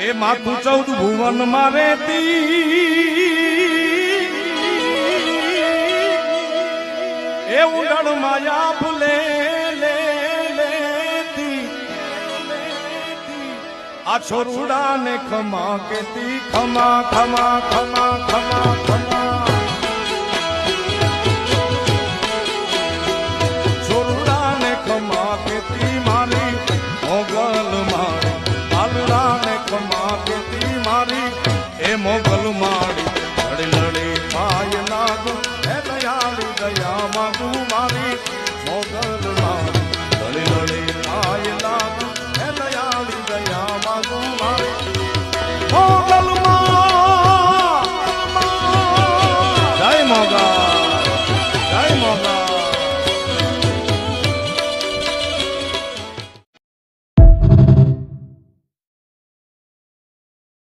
એ માથું ચૌદ ભુવન મારે એ ઉડણ માયા ભૂલે આ છોરુડા ને ખમા કેતી ખમા ખમા ખમા ખમા. મોગલ માડી લડી પાય લાગુ હે દયાળી દયા માગુ મારી. મોગલ માડી લડી પાય લાગુ હે દયાળી દયા માગુ મારી. મોગલ માં, જય મોગલ.